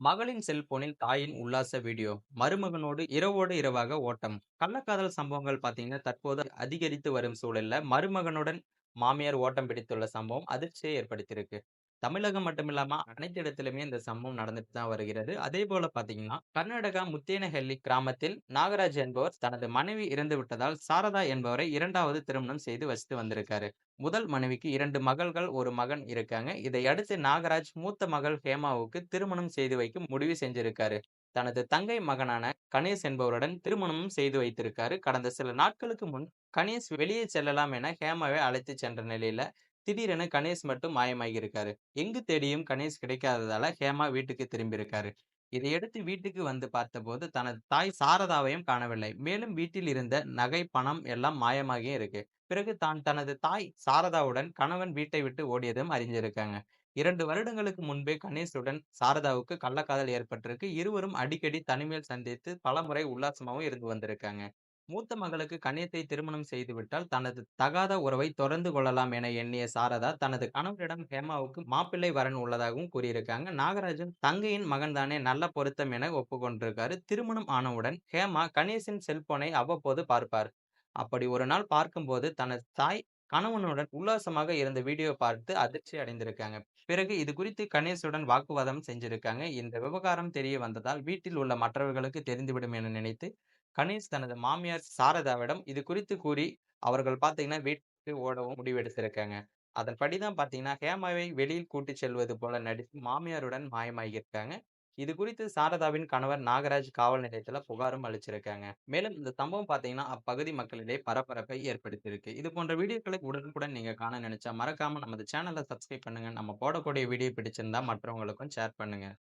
மகளின் செல்போனில் தாயின் உல்லாச வீடியோ மருமகனோடு இரவோடு இரவாக ஓட்டம். கள்ளக்காதல் சம்பவங்கள் பாத்தீங்கன்னா தற்போது அதிகரித்து வரும் சூழல்ல மருமகனுடன் மாமியார் ஓட்டம் பிடித்துள்ள சம்பவம் அதிர்ச்சியை ஏற்படுத்தியிருக்கு. தமிழகம் மட்டுமில்லாம அனைத்து இடத்திலுமே இந்த சம்பவம் நடந்துட்டு தான் வருகிறது. அதே போல பாத்தீங்கன்னா கர்நாடகா முத்தேனஹள்ளி கிராமத்தில் நாகராஜ் என்பவர் தனது மனைவி இறந்து விட்டதால் சாரதா என்பவரை இரண்டாவது திருமணம் செய்து வசித்து வந்திருக்காரு. முதல் மனைவிக்கு இரண்டு மகள்கள் ஒரு மகன் இருக்காங்க. இதை அடுத்து நாகராஜ் மூத்த மகள் ஹேமாவுக்கு திருமணம் செய்து வைக்க முடிவு செஞ்சிருக்காரு. தனது தங்கை மகனான கணேஷ் என்பவருடன் திருமணமும் செய்து வைத்திருக்காரு. கடந்த சில நாட்களுக்கு முன் கணேஷ் வெளியே செல்லலாம் என ஹேமாவை அழைத்து சென்ற நிலையில திடீரென கணேஷ் மட்டும் மாயமாகி இருக்காரு எங்கு தேடியும் கணேஷ் கிடைக்காததால ஹேமா வீட்டுக்கு திரும்பியிருக்காரு. இதையடுத்து வீட்டுக்கு வந்து பார்த்தபோது தனது தாய் சாரதாவையும் காணவில்லை. மேலும் வீட்டில் இருந்த நகை பணம் எல்லாம் மாயமாகியும் இருக்கு. பிறகு தான் தனது தாய் சாரதாவுடன் கணவன் வீட்டை விட்டு ஓடியதும் அறிஞ்சிருக்காங்க. இரண்டு வருடங்களுக்கு முன்பே கணேஷுடன் சாரதாவுக்கு கள்ளக்காதல் ஏற்பட்டிருக்கு. இருவரும் அடிக்கடி தனிமையில் சந்தித்து பலமுறை உல்லாசமாகவும் இருந்து வந்திருக்காங்க. மூத்த மகளுக்கு கணேசை திருமணம் செய்துவிட்டால் தனது தகாத உறவை தொடர்ந்து கொள்ளலாம் என எண்ணிய சாரதா தனது கணவரிடம் ஹேமாவுக்கு மாப்பிள்ளை வரன் உள்ளதாகவும் கூறியிருக்காங்க. நாகராஜன் தங்கையின் மகன்தானே நல்ல பொருத்தம் என ஒப்புக்கொண்டிருக்காரு. திருமணம் ஆனவுடன் ஹேமா கணேசின் செல்போனை அவ்வப்போது பார்ப்பார். அப்படி ஒரு நாள் பார்க்கும்போது தனது தாய் கணவனுடன் உல்லாசமாக இருந்த வீடியோ பார்த்து அதிர்ச்சி அடைந்திருக்காங்க. பிறகு இது குறித்து கணேசுடன் வாக்குவாதம் செஞ்சிருக்காங்க. இந்த விவகாரம் தெரிய வந்ததால் வீட்டில் உள்ள மற்றவர்களுக்கு தெரிந்துவிடும் என நினைத்து கணேஷ் தனது மாமியார் சாரதாவிடம் இது குறித்து கூறி அவர்கள் பார்த்தீங்கன்னா வீட்டுக்கு ஓடவும் முடிவெடுத்திருக்காங்க. அதன்படிதான் பார்த்தீங்கன்னா ஹேமாவை வெளியில் கூட்டி செல்வது போல நடித்து மாமியாருடன் மாயமாகியிருக்காங்க. இது குறித்து சாரதாவின் கணவர் நாகராஜ் காவல் நிலையத்துல புகாரும் அளிச்சிருக்காங்க. மேலும் இந்த சம்பவம் பார்த்தீங்கன்னா அப்பகுதி மக்களிடையே பரபரப்பை ஏற்படுத்தியிருக்கு. இது போன்ற வீடியோக்களை உடனுக்குடன் நீங்க காண நினைச்சா மறக்காம நமது சேனலை சப்ஸ்கிரைப் பண்ணுங்க. நம்ம போடக்கூடிய வீடியோ பிடிச்சிருந்தா மற்றவங்களுக்கும் ஷேர் பண்ணுங்க.